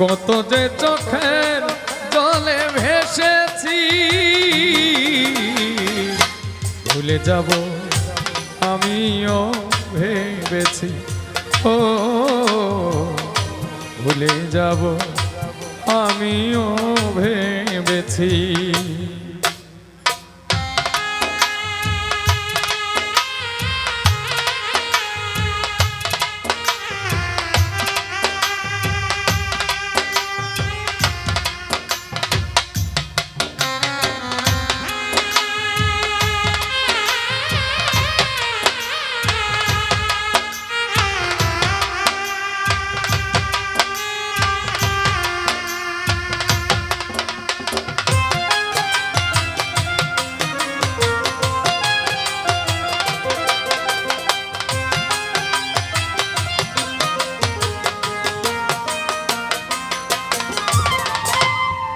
কত যে চোখের জলে ভেসেছি। ভুলে যাব আমিও ভেবেছি। ও ভুলে যাব আমিও ভেবেছি।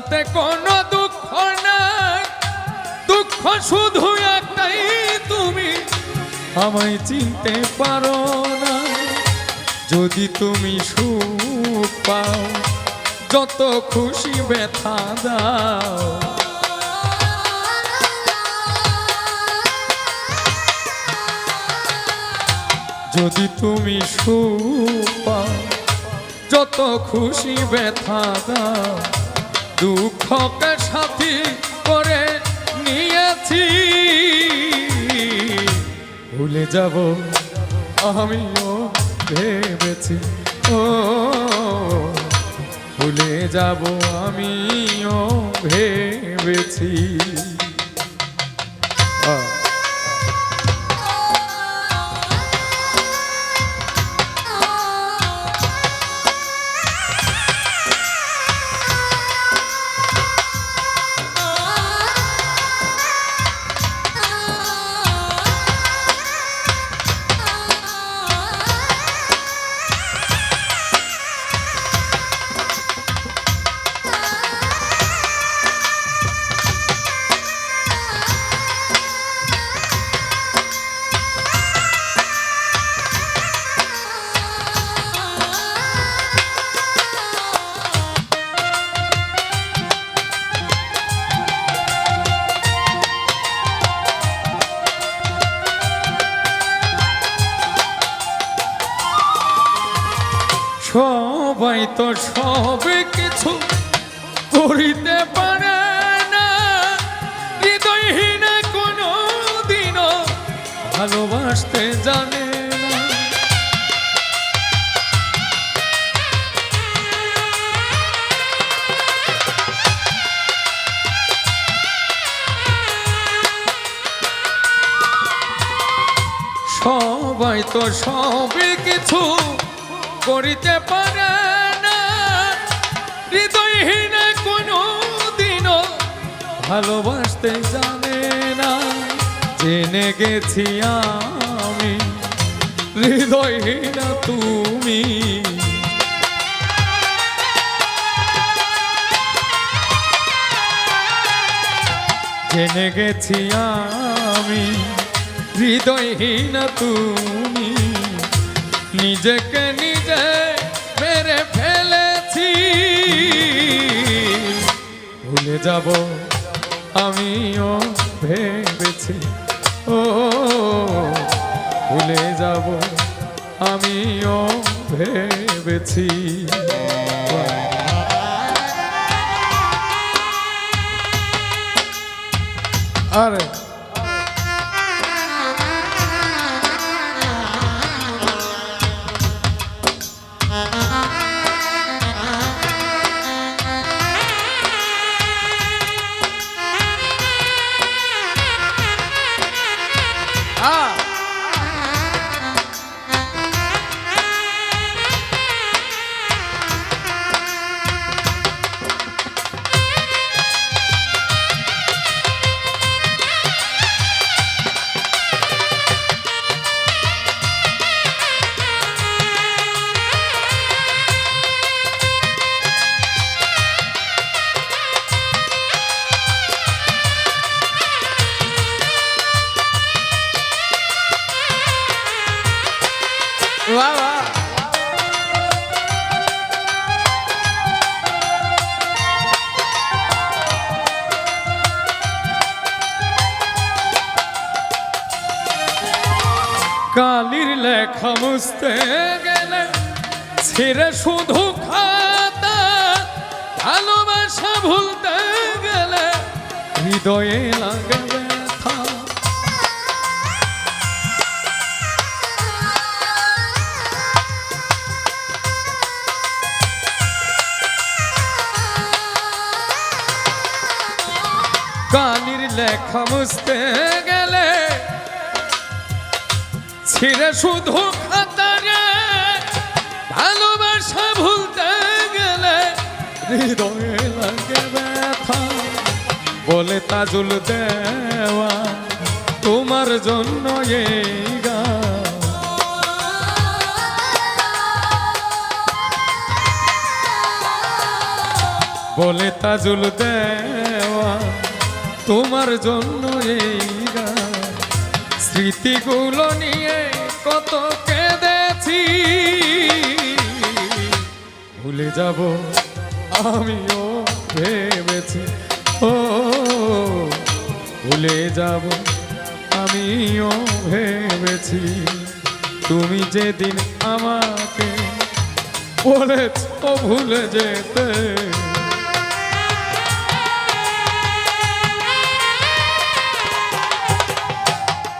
তাতে কোনো দুঃখ নাই। দুঃখ শুধু একটাই, তুমি আমায় চিনতে পারো না। যদি তুমি সুখ পাও, যত খুশি ব্যথা দাও। যদি তুমি সুখ পাও, যত খুশি ব্যথা দাও। দুঃখকে সাথী করে নিয়েছি। ভুলে যাব আমিও ভেবেছি। ও ভুলে যাব আমিও ভেবেছি। সবাই তো সব কিছু করিতে পারে না। হৃদয়হীন কোনো দিনও ভালোবাসতে জানে সবাই তো সব কিছু করিতে পারে না কোনো দিনও ভালোবাসতে জানে না। জেনে গেছি আমি, হৃদয়হীন তুমি। জেনে গেছি আমি, হৃদয়হীন তুমি। নিজেকে নিজে ভেঙে যাব। আমিও ভেবেছি ও ভুলে যাব। আমিও ভেবেছি। আরে কালির লেখা মুছতে গেলে ছেড়ে শুধু খাতা, ভালোবাসা ভুলতে গেলে হৃদয়ে লাগে কালির লেখা মুছতে গেলে ছিঁড়ে শুধু খাতারে, ভালোবাসা ভুলতে গেলে হৃদয়ে লাগে ব্যথা। বলে তাজুল দেওয়া, তোমার জন্য এই গান। বলে তাজুল দেওয়া, তোমার জন্য এই গান। স্মৃতিগুলো নিয়ে কত কেঁদেছি। ভুলে যাব, আমিও ভেবেছি। ও, ভুলে যাব, আমিও ভেবেছি। তুমি যেদিন আমাকে বলেছ ভুলে যেতে।